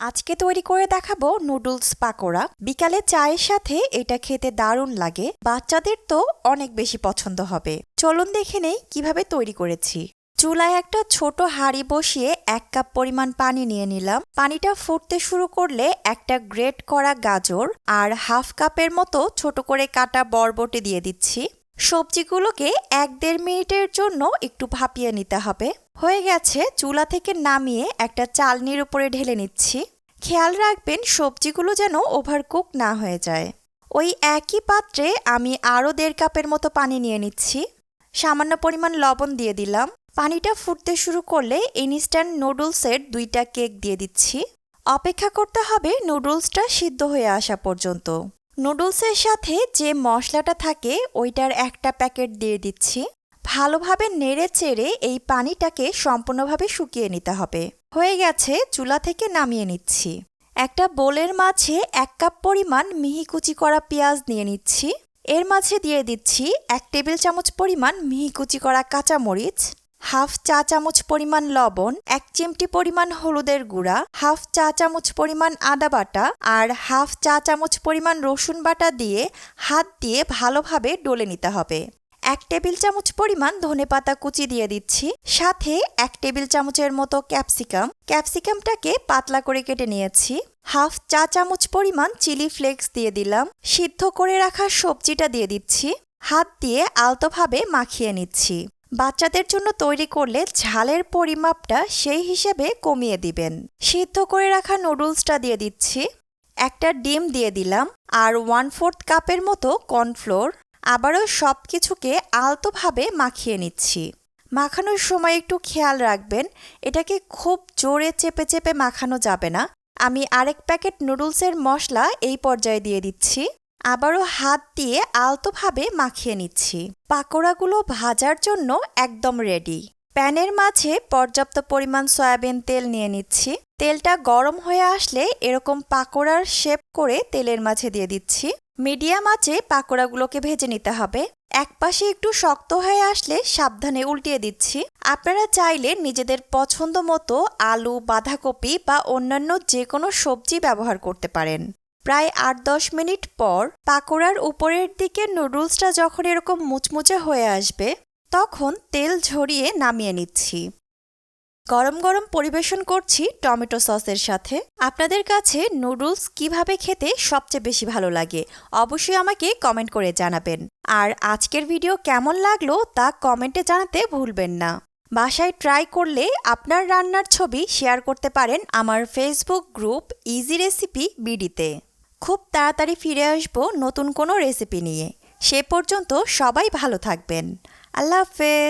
আজকে তৈরি করে দেখাবো নুডলস পাকোড়া। বিকালে চায়ের সাথে এটা খেতে দারুণ লাগে, বাচ্চাদের তো অনেক বেশি পছন্দ হবে। চলুন দেখে নেই কীভাবে তৈরি করেছি। চুলায় একটা ছোট হাঁড়ি বসিয়ে এক কাপ পরিমাণ পানি নিয়ে নিলাম। পানিটা ফুটতে শুরু করলে একটা গ্রেট করা গাজর আর হাফ কাপের মতো ছোট করে কাটা বরবটি দিয়ে দিচ্ছি। সবজিগুলোকে এক দেড় মিনিটের জন্য একটু ভাপিয়ে নিতে হবে। হয়ে গেছে, চুলা থেকে নামিয়ে একটা চালনির উপরে ঢেলে নিচ্ছি। খেয়াল রাখবেন, সবজিগুলো যেন ওভারকুক না হয়ে যায়। ওই একই পাত্রে আমি আরও দেড় কাপের মতো পানি নিয়ে নিচ্ছি। সামান্য পরিমাণ লবণ দিয়ে দিলাম। পানিটা ফুটতে শুরু করলে ইনস্ট্যান্ট নুডলসের দুইটা কেক দিয়ে দিচ্ছি। অপেক্ষা করতে হবে নুডলসটা সিদ্ধ হয়ে আসা পর্যন্ত। নুডলসের সাথে যে মশলাটা থাকে, ওইটার একটা প্যাকেট দিয়ে দিচ্ছি। ভালোভাবে নেড়ে চেড়ে এই পানিটাকে সম্পূর্ণভাবে শুকিয়ে নিতে হবে। হয়ে গেছে, চুলা থেকে নামিয়ে নিচ্ছি। একটা বোলের মাঝে এক কাপ পরিমাণ মিহি কুচি করা পেঁয়াজ নিয়ে নিচ্ছি। এর মাঝে দিয়ে দিচ্ছি এক টেবিল চামচ পরিমাণ মিহি কুচি করা কাঁচামরিচ হাফ চা চামচ পরিমাণ লবণ, এক চিমটি পরিমাণ হলুদের গুঁড়া, হাফ চা চামচ পরিমাণ আদা বাটা আর হাফ চা চামচ পরিমাণ রসুন বাটা দিয়ে হাত দিয়ে ভালোভাবে ডলে নিতে হবে। এক টেবিল চামচ পরিমাণ ধনেপাতা কুচি দিয়ে দিচ্ছি। সাথে এক টেবিল চামচের মতো ক্যাপসিকাম। ক্যাপসিকামটাকে পাতলা করে কেটে নিয়েছি। হাফ চা চামচ পরিমাণ চিলি ফ্লেক্স দিয়ে দিলাম। সিদ্ধ করে রাখা সবজিটা দিয়ে দিচ্ছি। হাত দিয়ে আলতোভাবে মাখিয়ে নিচ্ছি। বাচ্চাদের জন্য তৈরি করলে ঝালের পরিমাপটা সেই হিসেবে কমিয়ে দিবেন। সিদ্ধ করে রাখা নুডলসটা দিয়ে দিচ্ছি। একটা ডিম দিয়ে দিলাম আর ওয়ান ফোর্থ কাপের মতো কর্নফ্লোর। আবারও সব কিছুকে আলতোভাবে মাখিয়ে নিচ্ছি। মাখানোর সময় একটু খেয়াল রাখবেন, এটাকে খুব জোরে চেপে চেপে মাখানো যাবে না। আমি আরেক প্যাকেট নুডলসের মশলা এই পর্যায়ে দিয়ে দিচ্ছি। আবারও হাত দিয়ে আলতোভাবে মাখিয়ে নিচ্ছি। পাকোড়াগুলো ভাজার জন্য একদম রেডি প্যানের মাঝে পর্যাপ্ত পরিমাণ সয়াবিন তেল নিয়ে নিচ্ছি। তেলটা গরম হয়ে আসলে এরকম পাকোড়ার শেপ করে তেলের মাঝে দিয়ে দিচ্ছি। মিডিয়াম আঁচে পাকোড়াগুলোকে ভেজে নিতে হবে। এক পাশে একটু শক্ত হয়ে আসলে সাবধানে উল্টিয়ে দিচ্ছি। আপনারা চাইলে নিজেদের পছন্দ মতো আলু, বাঁধাকপি বা অন্যান্য যে কোনো সবজি ব্যবহার করতে পারেন। প্রায় আট দশ মিনিট পর পাকোড়ার উপরের দিকে নুডলসটা যখন এরকম মুচমুচে হয়ে আসবে, তখন তেল ঝরিয়ে নামিয়ে নিচ্ছি। গরম গরম পরিবেশন করছি টমেটো সসের সাথে। আপনাদের কাছে নুডলস কীভাবে খেতে সবচেয়ে বেশি ভালো লাগে, অবশ্যই আমাকে কমেন্ট করে জানাবেন। আর আজকের ভিডিও কেমন লাগল তা কমেন্টে জানাতে ভুলবেন না। বাসায় ট্রাই করলে আপনার রান্নার ছবি শেয়ার করতে পারেন আমার ফেসবুক গ্রুপ ইজি রেসিপি বিডিতে। খুব তাড়াতাড়ি ফিরে আসব নতুন কোনো রেসিপি নিয়ে। সে পর্যন্ত সবাই ভালো থাকবেন। আল্লাহ হাফেজ।